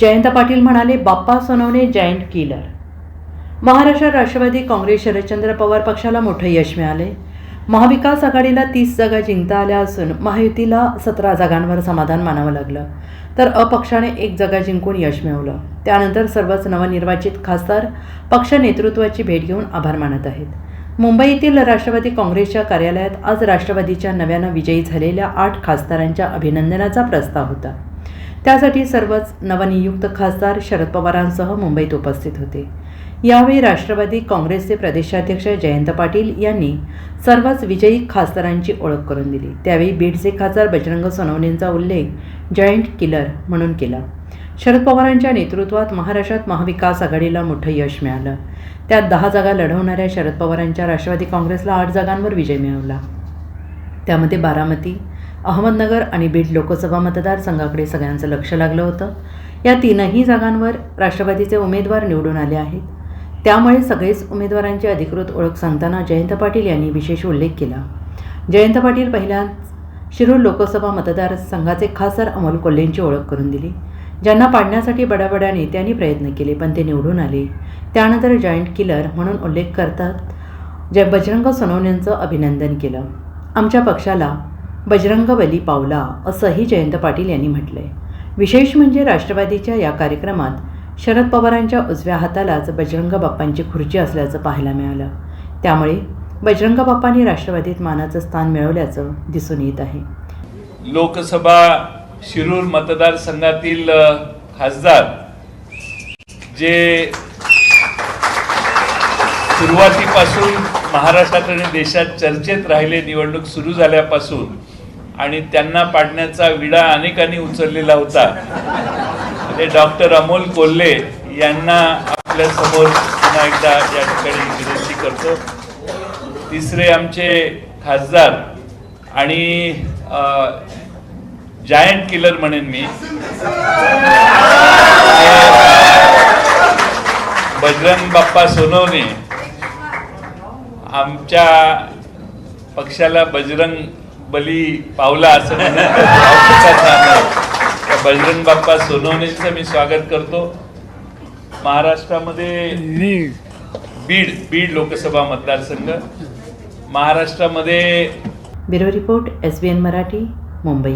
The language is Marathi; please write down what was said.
जयंत पाटील म्हणाले Bappa Sonawane giant killer. Maharashtra Rashtravadi Congress Sharadchandra Pawar पक्षाला मोठं यश मिळाले. महाविकास आघाडीला तीस जागा जिंकता आल्या असून महायुतीला सतरा जागांवर समाधान मानावं लागलं. तर अपक्षाने एक जागा जिंकून यश मिळवलं. त्यानंतर सर्वच नवनिर्वाचित खासदार पक्ष नेतृत्वाची भेट घेऊन आभार मानत आहेत. मुंबईतील राष्ट्रवादी काँग्रेसच्या कार्यालयात आज राष्ट्रवादीच्या नव्यानं विजयी झालेल्या आठ खासदारांच्या अभिनंदनाचा प्रस्ताव होता. त्यासाठी सर्वच नवनियुक्त खासदार शरद पवारांसह मुंबईत उपस्थित होते. यावेळी राष्ट्रवादी काँग्रेसचे प्रदेशाध्यक्ष जयंत पाटील यांनी सर्वच विजयी खासदारांची ओळख करून दिली. त्यावेळी बीडचे खासदार बजरंग सोनवणेंचा उल्लेख जॉईंट किलर म्हणून केला. शरद पवारांच्या नेतृत्वात महाराष्ट्रात महाविकास आघाडीला मोठं यश मिळालं. त्यात दहा जागा लढवणाऱ्या शरद पवारांच्या राष्ट्रवादी काँग्रेसला आठ जागांवर विजय मिळवला. त्यामध्ये बारामती अहमदनगर आणि बीड लोकसभा मतदारसंघाकडे सगळ्यांचं लक्ष लागलं होतं. या तीनही जागांवर राष्ट्रवादीचे उमेदवार निवडून आले आहेत. त्यामुळे सगळेच उमेदवारांची अधिकृत ओळख सांगताना जयंत पाटील यांनी विशेष उल्लेख केला. जयंत पाटील पहिल्याच शिरूर लोकसभा मतदारसंघाचे खासदार अमोल कोल्हेंची ओळख करून दिली. ज्यांना पाडण्यासाठी बड्याबड्या नेत्यांनी प्रयत्न केले पण ते निवडून आले. त्यानंतर जॉईंट किलर म्हणून उल्लेख करतात. जय बजरंग सोनवण्यांचं अभिनंदन केलं. आमच्या पक्षाला बजरंग बली पावला असंही जयंत पाटील यांनी म्हटलंय. विशेष म्हणजे राष्ट्रवादीच्या या कार्यक्रमात शरद पवारांच्या उजव्या हातालाच बजरंग बाप्पांची खुर्ची असल्याचं पाहायला मिळालं. त्यामुळे बजरंग बाप्पांनी राष्ट्रवादीत मानाचं स्थान मिळवल्याचं दिसून येत आहे. लोकसभा शिरूर मतदारसंघातील खासदार जे सुरुवातीपासून महाराष्ट्रात आणि देशात चर्चेत राहिले निवडणूक सुरू झाल्यापासून आणि त्यांना पाडण्याचा विडा अनेकांनी उचललेला होता. ते डॉक्टर अमोल कोल्हे यांना आपल्यासमोर पुन्हा एकदा या ठिकाणी विनंती करतो. तिसरे आमचे खासदार आणि जायंट किलर म्हणेन मी. बजरंग बाप्पा सोनवणे. आमच्या पक्षाला बजरंग बली पावला असं म्हणत बजरंग बाप्पा सोनवणेंचं मी स्वागत करतो. महाराष्ट्रामध्ये बीड बीड लोकसभा मतदारसंघ. महाराष्ट्रामध्ये bureau report S B N Marathi Mumbai.